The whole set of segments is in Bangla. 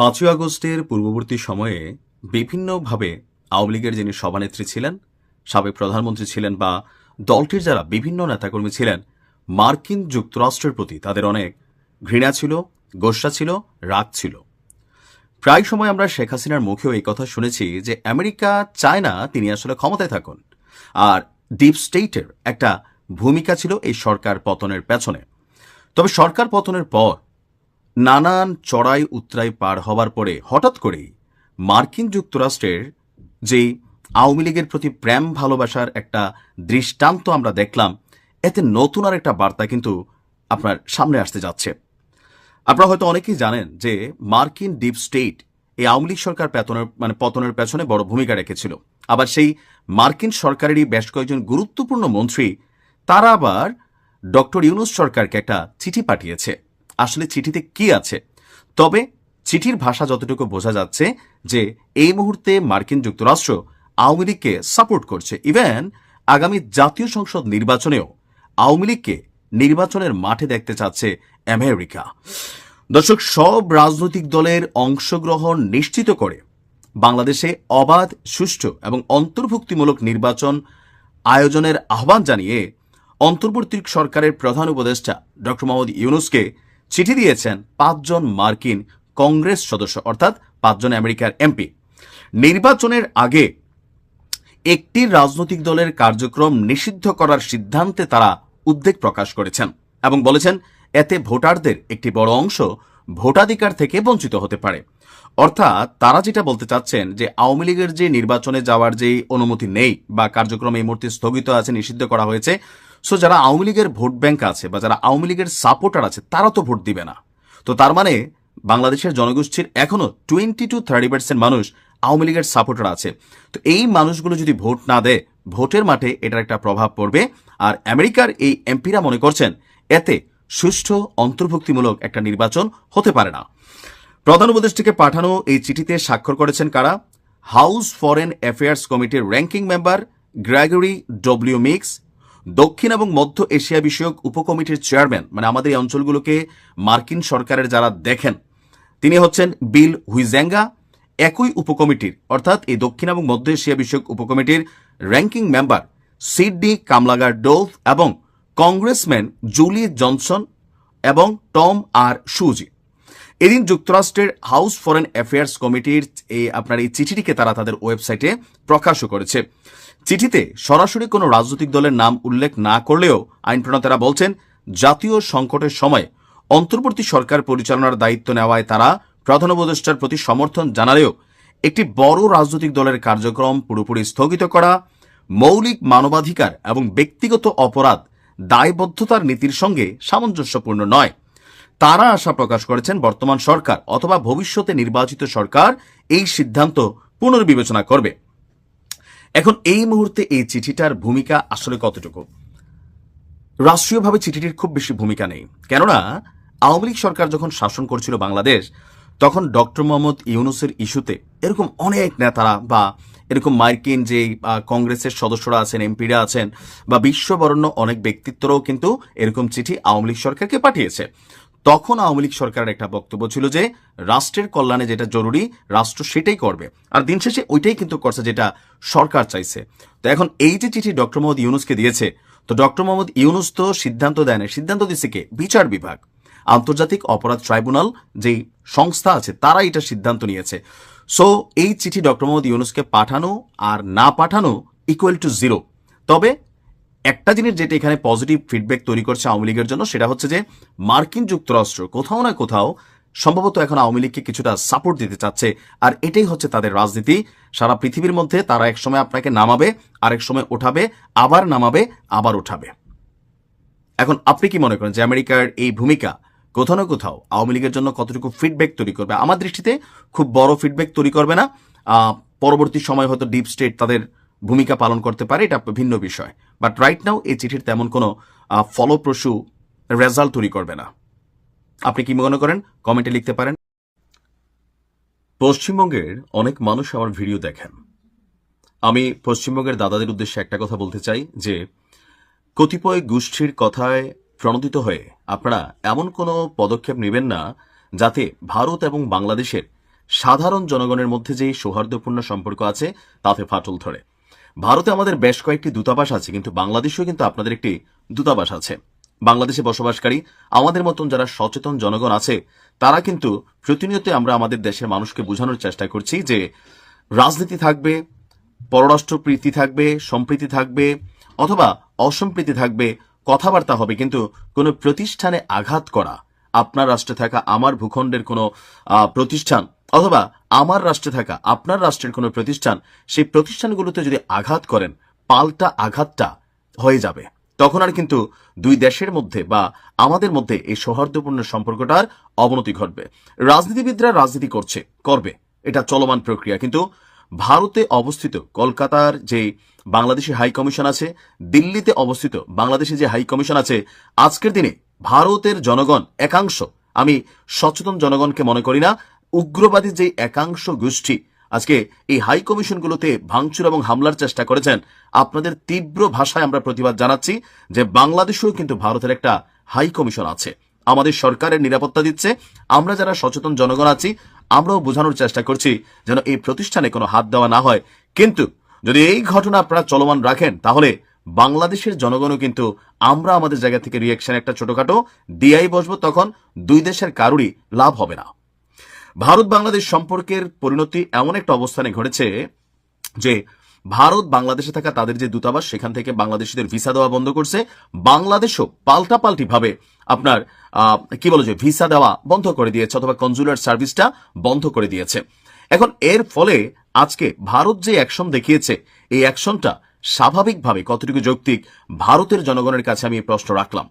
পাঁচই আগস্টের পূর্ববর্তী সময়ে বিভিন্নভাবে আওয়ামী লীগের যিনি সভানেত্রী ছিলেন, সাবেক প্রধানমন্ত্রী ছিলেন বা দলটির যারা বিভিন্ন নেতাকর্মী ছিলেন, মার্কিন যুক্তরাষ্ট্রের প্রতি তাদের অনেক ঘৃণা ছিল, গোসা ছিল, রাগ ছিল। প্রায় সময় আমরা শেখ হাসিনার মুখেও এই কথা শুনেছি যে আমেরিকা চায় না তিনি আসলে ক্ষমতায় থাকুন। আর ডিপ স্টেটের একটা ভূমিকা ছিল এই সরকার পতনের পেছনে। তবে সরকার পতনের পর নানান চড়াই উতরাই পার হবার পরে হঠাৎ করেই মার্কিন যুক্তরাষ্ট্রের যে আওয়ামী লীগের প্রতি প্রেম ভালোবাসার একটা দৃষ্টান্ত আমরা দেখলাম, এতে নতুন আর একটা বার্তা কিন্তু আপনার সামনে আসতে যাচ্ছে। আপনারা হয়তো অনেকেই জানেন যে মার্কিন ডিপ স্টেট এই আওয়ামী লীগ সরকার পেতনের মানে পতনের পেছনে বড় ভূমিকা রেখেছিল। আবার সেই মার্কিন সরকারেরই বেশ কয়েকজন গুরুত্বপূর্ণ মন্ত্রী, তারা আবার ডক্টর ইউনুস সরকারকে একটা চিঠি পাঠিয়েছে। আসলে চিঠিতে কি আছে? তবে চিঠির ভাষা যতটুকু বোঝা যাচ্ছে যে এই মুহূর্তে মার্কিন যুক্তরাষ্ট্র আওয়ামী লীগকে সাপোর্ট করছে। ইভেন আগামী জাতীয় সংসদ নির্বাচনেও আওয়ামী লীগকে নির্বাচনের মাঠে দেখতে চাচ্ছে আমেরিকা। দর্শক, সব রাজনৈতিক দলের অংশগ্রহণ নিশ্চিত করে বাংলাদেশে অবাধ, সুষ্ঠু এবং অন্তর্ভুক্তিমূলক নির্বাচন আয়োজনের আহ্বান জানিয়ে অন্তর্বর্তী সরকারের প্রধান উপদেষ্টা ডক্টর মোহাম্মদ ইউনুসকে চিঠি দিয়েছেন পাঁচজন মার্কিন কংগ্রেস সদস্য, অর্থাৎ পাঁচজন আমেরিকার এমপি। নির্বাচনের আগে একটি রাজনৈতিক দলের কার্যক্রম নিষিদ্ধ করার সিদ্ধান্তে তারা উদ্বেগ প্রকাশ করেছেন এবং বলেছেন, এতে ভোটারদের একটি বড় অংশ ভোটাধিকার থেকে বঞ্চিত হতে পারে। অর্থাৎ তারা যেটা বলতে চাচ্ছেন যে, আওয়ামী লীগের যে নির্বাচনে যাওয়ার যে অনুমতি নেই বা কার্যক্রম এই মুহূর্তে স্থগিত আছে, নিষিদ্ধ করা হয়েছে সো যারা আওয়ামী লীগের ভোট ব্যাংক আছে বা যারা আওয়ামী লীগের সাপোর্টার আছে, তারা তো ভোট দিবে না। তো তার মানে বাংলাদেশের জনগোষ্ঠীর এখনও টোয়েন্টি টু থার্টি পার্সেন্ট মানুষ আওয়ামী লীগের সাপোর্টার আছে। তো এই মানুষগুলো যদি ভোট না দেয়, ভোটের মাঠে এটার একটা প্রভাব পড়বে। আর আমেরিকার এই এমপিরা মনে করছেন, এতে সুষ্ঠু অন্তর্ভুক্তিমূলক একটা নির্বাচন হতে পারে না। প্রধান উপদেষ্টাকে পাঠানো এই চিঠিতে স্বাক্ষর করেছেন কারা? হাউস ফরেন অ্যাফেয়ার্স কমিটির ranking member Gregory W Meeks দক্ষিণ এবং মধ্য এশিয়া বিষয়ক উপকমিটির চেয়ারম্যান মানে আমাদের এই অঞ্চলগুলোকে মার্কিন সরকারের যারা দেখেন, তিনি হচ্ছেন বিল হুইজ্যাঙ্গা একই উপকমিটির, অর্থাৎ এই দক্ষিণ এবং মধ্য এশিয়া বিষয়ক উপকমিটির ranking member Sydney Kamlager Dove এবং কংগ্রেসম্যান জুলি জনসন এবং টম আর সুজি। এদিন যুক্তরাষ্ট্রের হাউস ফরেন অ্যাফেয়ার্স কমিটির এই আপনার এই চিঠিটিকে তারা তাদের ওয়েবসাইটে প্রকাশও করেছে। চিঠিতে সরাসরি কোনো রাজনৈতিক দলের নাম উল্লেখ না করলেও আইন প্রণেতারা বলছেন, জাতীয় সংকটের সময় অন্তর্বর্তী সরকার পরিচালনার দায়িত্ব নেওয়ায় তারা প্রধান উপদেষ্টার প্রতি সমর্থন জানালেও একটি বড় রাজনৈতিক দলের কার্যক্রম পুরোপুরি স্থগিত করা, মৌলিক মানবাধিকার এবং ব্যক্তিগত অপরাধ দায়বদ্ধতার নীতির সঙ্গে সামঞ্জস্যপূর্ণ নয়। তারা আশা প্রকাশ করেছেন বর্তমান সরকার অথবা ভবিষ্যতে নির্বাচিত সরকার এই সিদ্ধান্ত পুনর্বিবেচনা করবে। এখন এই মুহূর্তে এই চিঠিটার ভূমিকা আসলে কতটুকু? রাষ্ট্রীয়ভাবে চিঠিটির খুব বেশি ভূমিকা নেই। কেননা, আওয়ামী লীগ সরকার যখন শাসন করছিল বাংলাদেশ, তখন ডক্টর মোহাম্মদ ইউনুসের ইস্যুতে এরকম অনেক নেতারা বা এরকম মার্কিন যে কংগ্রেসের সদস্যরা আছেন, এমপিরা আছেন বা বিশ্ববরণ্য অনেক ব্যক্তিত্বরাও কিন্তু এরকম চিঠি আওয়ামী লীগ সরকারকে পাঠিয়েছে। তখন আওয়ামী লীগ সরকারের একটা বক্তব্য ছিল যে, রাষ্ট্রের কল্যাণে যেটা জরুরি, রাষ্ট্র সেটাই করবে। আর দিন শেষে ওইটাই কিন্তু করছে যেটা সরকার চাইছে। তো এখন এই যে চিঠি ডক্টর মোহাম্মদ ইউনুসকে দিয়েছে, তো ডক্টর মোহাম্মদ ইউনুস তো সিদ্ধান্ত দেয় সিদ্ধান্ত দিচ্ছে কে? বিচার বিভাগ। আন্তর্জাতিক অপরাধ ট্রাইব্যুনাল যেই সংস্থা আছে তারা এটা সিদ্ধান্ত নিয়েছে। সো এই চিঠি ডক্টর মোহাম্মদ ইউনুসকে পাঠানো আর না পাঠানো ইকুয়াল টু জিরো তবে একটা জিনিস যেটা এখানে পজিটিভ ফিডব্যাক তৈরি করছে আওয়ামী লীগের জন্য, সেটা হচ্ছে যে মার্কিন যুক্তরাষ্ট্র কোথাও না কোথাও সম্ভবত এখন আওয়ামী লীগকে কিছুটা সাপোর্ট দিতে চাচ্ছে। আর এটাই হচ্ছে তাদের রাজনীতি। সারা পৃথিবীর মধ্যে তারা এক সময় আপনাকে নামাবে, আরেক সময় ওঠাবে, আবার নামাবে, আবার উঠাবে এখন আপনি কি মনে করেন যে আমেরিকার এই ভূমিকা কোথাও না কোথাও আওয়ামী লীগের জন্য কতটুকু ফিডব্যাক তৈরি করবে? আমার দৃষ্টিতে খুব বড় ফিডব্যাক তৈরি করবে না। পরবর্তী সময় হয়তো ডিপ স্টেট তাদের ভূমিকা পালন করতে পারে, এটা ভিন্ন বিষয়। বাট রাইট নাও এই চিঠির তেমন কোনো ফলপ্রসূ রেজাল্ট তৈরি করবে না। আপনি কি মনে করেন? কমেন্টে লিখতে পারেন। পশ্চিমবঙ্গের অনেক মানুষ আমার ভিডিও দেখেন। আমি পশ্চিমবঙ্গের দাদাদের উদ্দেশ্যে একটা কথা বলতে চাই, যে কতিপয় গোষ্ঠীর কথায় প্রণোদিত হয়ে আপনারা এমন কোনো পদক্ষেপ নেবেন না, যাতে ভারত এবং বাংলাদেশের সাধারণ জনগণের মধ্যে যে সৌহার্দ্যপূর্ণ সম্পর্ক আছে, তাতে ফাটল ধরে। ভারতে আমাদের বেশ কয়েকটি দূতাবাস আছে, কিন্তু বাংলাদেশেও কিন্তু আপনাদের একটি দূতাবাস আছে। বাংলাদেশে বসবাসকারী, আমাদের মতন যারা সচেতন জনগণ আছে, তারা কিন্তু প্রতিনিয়ত আমরা আমাদের দেশের মানুষকে বোঝানোর চেষ্টা করছি যে রাজনীতি থাকবে, পররাষ্ট্র প্রীতি থাকবে, সম্প্রীতি থাকবে, অথবা অসম্প্রীতি থাকবে, কথাবার্তা হবে, কিন্তু কোনো প্রতিষ্ঠানে আঘাত করা, আপনার রাষ্ট্রে থাকা আমার ভূখণ্ডের কোনো প্রতিষ্ঠান অথবা আমার রাষ্ট্রে থাকা আপনার রাষ্ট্রের কোনো প্রতিষ্ঠান, সেই প্রতিষ্ঠানগুলোতে যদি আঘাত করেন, পাল্টা আঘাতটা হয়ে যাবে। তখন আর কিন্তু দুই দেশের মধ্যে বা আমাদের মধ্যে এই সৌহার্দ্যপূর্ণ সম্পর্কটার অবনতি ঘটবে। রাজনীতিবিদরা রাজনীতি করছে, করবে। এটা চলমান প্রক্রিয়া। কিন্তু ভারতে অবস্থিত কলকাতার যে বাংলাদেশি হাই কমিশন আছে, দিল্লিতে অবস্থিত বাংলাদেশে যে হাই কমিশন আছে, আজকের দিনে ভারতের জনগণ একাংশ, আমি সচেতন জনগণকে মনে করি না উগ্রবাদী যে একাংশ গোষ্ঠী আজকে এই হাই কমিশনগুলোতে ভাঙচুর এবং হামলার চেষ্টা করেছেন, আপনাদের তীব্র ভাষায় আমরা প্রতিবাদ জানাচ্ছি যে বাংলাদেশেও কিন্তু ভারতের একটা হাই কমিশন আছে। আমাদের সরকারের নিরাপত্তা দিচ্ছে, আমরা যারা সচেতন জনগণ আছি, আমরাও বোঝানোর চেষ্টা করছি যেন এই প্রতিষ্ঠানে কোনো হাত দেওয়া না হয়। কিন্তু যদি এই ঘটনা আপনারা চলমান রাখেন, তাহলে বাংলাদেশের জনগণও কিন্তু আমরা আমাদের জায়গা থেকে রিয়াকশন একটা ছোটখাটো দিয়াই বসবো, তখন দুই দেশের কারুরই লাভ হবে না। ভারত বাংলাদেশ সম্পর্কের পরিণতি এমন একটা অবস্থানে ঘটেছে যে ভারত বাংলাদেশে থাকা তাদের যে দূতাবাস, সেখান থেকে বাংলাদেশিদের ভিসা দেওয়া বন্ধ করছে। বাংলাদেশও পাল্টাপাল্টি ভাবে আপনার কি বলো যে, ভিসা দেওয়া বন্ধ করে দিয়েছে অথবা কনজুলার সার্ভিসটা বন্ধ করে দিয়েছে। এখন এর ফলে আজকে ভারত যে অ্যাকশন দেখিয়েছে, এই অ্যাকশনটা স্বাভাবিকভাবে কতটুকু যৌক্তিক, ভারতের জনগণের কাছে আমি প্রশ্ন রাখলাম।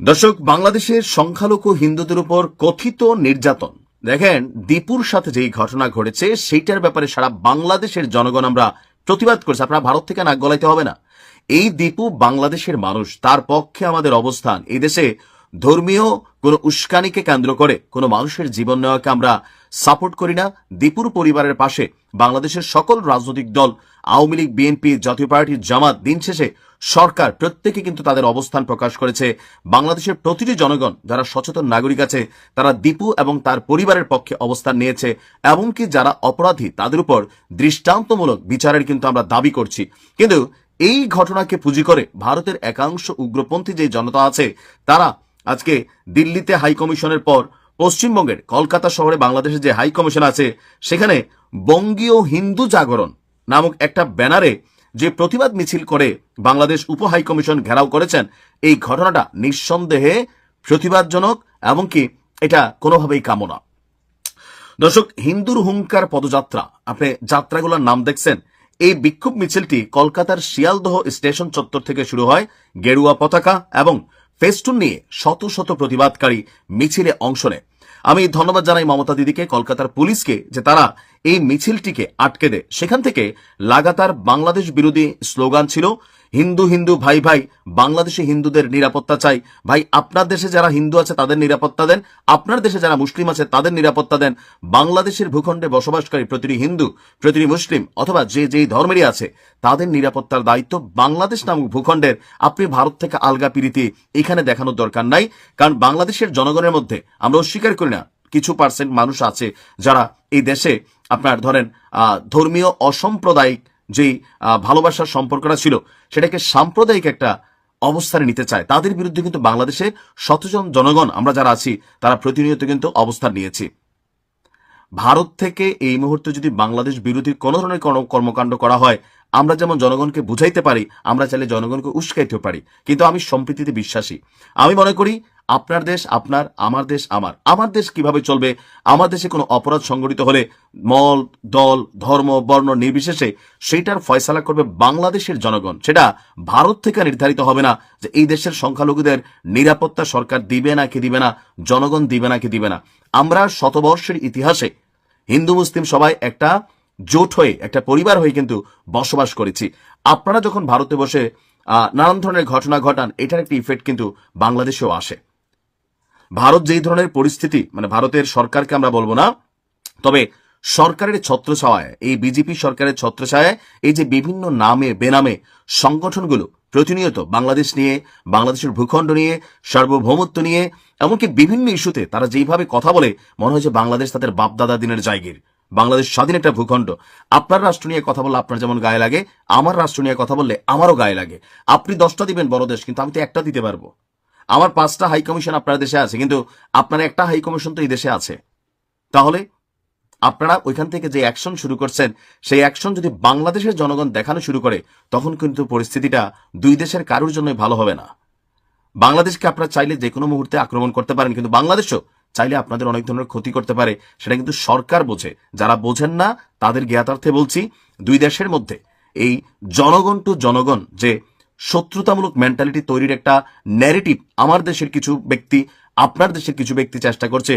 দর্শক, বাংলাদেশের সংখ্যালঘু হিন্দুদের উপর কথিত নির্যাতন দেখেন, দীপুর সাথে যেই ঘটনা ঘটেছে, সেইটার ব্যাপারে সারা বাংলাদেশের জনগণ আমরা প্রতিবাদ করছি। আপনারা ভারত থেকে নাক গলাইতে হবে না। এই দীপু বাংলাদেশের মানুষ, তার পক্ষে আমাদের অবস্থান। এই দেশে ধর্মীয় কোনো উস্কানিকে কেন্দ্র করে কোনো মানুষের জীবন নেওয়াকে আমরা সাপোর্ট করি না। দীপুর পরিবারের পাশে বাংলাদেশের সকল রাজনৈতিক দল, আওয়ামী লীগ, বিএনপি, জাতীয় পার্টি জামাত দিন শেষে সরকার প্রত্যেকে কিন্তু তাদের অবস্থান প্রকাশ করেছে। বাংলাদেশের প্রতিটি জনগণ যারা সচেতন নাগরিক আছে, তারা দীপু এবং তার পরিবারের পক্ষে অবস্থান নিয়েছে, এমনকি যারা অপরাধী, তাদের উপর দৃষ্টান্তমূলক বিচারের কিন্তু আমরা দাবি করছি। কিন্তু এই ঘটনাকে পুঁজি করে ভারতের একাংশ উগ্রপন্থী যে জনতা আছে, তারা আজকে দিল্লিতে হাই কমিশনের পর পশ্চিমবঙ্গের কলকাতা শহরে বাংলাদেশের যে হাই কমিশন আছে, সেখানে বঙ্গীয় হিন্দু জাগরণ নামক একটা ব্যানারে যে প্রতিবাদ মিছিল করে বাংলাদেশ উপ হাই কমিশন ঘেরাও করেছেন, এই ঘটনাটা নিঃসন্দেহে প্রতিবাদজনক এমনকি এটা কোনোভাবেই কামনা দর্শক, হিন্দুর হুঙ্কার পদযাত্রা, আপনি যাত্রাগুলোর নাম দেখছেন, এই বিক্ষোভ মিছিলটি কলকাতার শিয়ালদহ স্টেশন চত্বর থেকে শুরু হয় গেরুয়া পতাকা এবং ফেস্টুন নিয়ে শত শত প্রতিবাদকারী মিছিলে অংশ নেয়। আমি ধন্যবাদ জানাই মমতা দিদিকে, কলকাতার পুলিশকে, যে তারা এই মিছিলটিকে আটকে দেয়। সেখান থেকে লাগাতার বাংলাদেশ বিরোধী স্লোগান ছিল, হিন্দু হিন্দু, ভাই ভাই, বাংলাদেশে হিন্দুদের নিরাপত্তা চাই। ভাই, আপনার দেশে যারা হিন্দু আছে, তাদের নিরাপত্তা দেন। আপনার দেশে যারা মুসলিম আছে, তাদের নিরাপত্তা দেন। বাংলাদেশের ভূখণ্ডে বসবাসকারী প্রতিটি হিন্দু, প্রতিটি মুসলিম, অথবা যে যেই ধর্মেরই আছে, তাদের নিরাপত্তার দায়িত্ব বাংলাদেশ নামক ভূখণ্ডের আপনি ভারত থেকে আলগা পিরিতি এখানে দেখানোর দরকার নাই। কারণ বাংলাদেশের জনগণের মধ্যে আমরা অস্বীকার করি না। কিছু পার্সেন্ট মানুষ আছে যারা এই দেশে আপনার ধরেন ধর্মীয় অসাম্প্রদায়িক যেই ভালোবাসার সম্পর্কটা ছিল, সেটাকে সাম্প্রদায়িক একটা অবস্থানে নিতে চায়। তাদের বিরুদ্ধে কিন্তু বাংলাদেশে সচেতন জনগণ আমরা যারা আছি, তারা প্রতিনিয়ত কিন্তু অবস্থান নিয়েছি। ভারত থেকে এই মুহূর্তে যদি বাংলাদেশ বিরোধী কোনো ধরনের কর্মকাণ্ড করা হয়, আমরা যেমন জনগণকে বুঝাইতে পারি, আমরা চাইলে জনগণকে উস্কাইতেও পারি। কিন্তু আমি সম্প্রীতিতে বিশ্বাসী। আমি মনে করি আপনার দেশ, আপনার, আমার দেশ, আমার। আমার দেশ কীভাবে চলবে? আমার দেশে কোনো অপরাধ সংগঠিত হলে মল, দল, ধর্ম, বর্ণ নির্বিশেষে সেইটার ফয়সালা করবে বাংলাদেশের জনগণ। সেটা ভারত থেকে নির্ধারিত হবে না যে এই দেশের সংখ্যালঘুদের নিরাপত্তা সরকার দিবে না কি দিবে না, জনগণ দিবে না কি দিবে না। আমরা শতবর্ষের ইতিহাসে হিন্দু, মুসলিম সবাই একটা জোট হয়ে, একটা পরিবার হয়ে কিন্তু বসবাস করেছি। আপনারা যখন ভারতে বসে নানান ধরনের ঘটনা ঘটান, এটার একটা ইফেক্ট কিন্তু বাংলাদেশেও আসে। ভারত যেই ধরনের পরিস্থিতি মানে ভারতের সরকারকে আমরা বলব না, তবে সরকারের ছত্রছায়ায়, এই বিজেপি সরকারের ছত্রছায়ায় এই যে বিভিন্ন নামে, বেনামে সংগঠনগুলো প্রতিনিয়ত বাংলাদেশ নিয়ে, বাংলাদেশের ভূখণ্ড নিয়ে, সার্বভৌমত্ব নিয়ে, এমনকি বিভিন্ন ইস্যুতে তারা যেইভাবে কথা বলে, মনে হয় যে বাংলাদেশ তাদের বাপদাদা দিনের জায়গির বাংলাদেশ স্বাধীন একটা ভূখণ্ড। আপনার রাষ্ট্র নিয়ে কথা বললে আপনার যেমন গায়ে লাগে, আমার রাষ্ট্র নিয়ে কথা বললে আমারও গায়ে লাগে। আপনি দশটা দিবেন বড় দেশ, কিন্তু আমি তো একটা দিতে পারব। আমার পাঁচটা হাই কমিশন আপনার দেশে আছে, কিন্তু আপনার একটা হাই কমিশন তো এই দেশে আছে। তাহলে আপনারা ওইখান থেকে যে অ্যাকশন শুরু করছেন, সেই অ্যাকশন যদি বাংলাদেশের জনগণ দেখানো শুরু করে, তখন কিন্তু পরিস্থিতিটা দুই দেশের কারোর জন্যই ভালো হবে না। বাংলাদেশকে আপনারা চাইলে যে কোনো মুহূর্তে আক্রমণ করতে পারেন, কিন্তু বাংলাদেশও চাইলে আপনাদের অনেক ধরনের ক্ষতি করতে পারে, সেটা কিন্তু সরকার বোঝে। যারা বোঝেন না, তাদের জ্ঞাতার্থে বলছি, দুই দেশের মধ্যে এই জনগণ টু জনগণ যে শত্রুতামূলক মেন্টালিটি তৈরির একটা ন্যারেটিভ আমার দেশের কিছু ব্যক্তি, আপনার দেশের কিছু ব্যক্তি চেষ্টা করছে।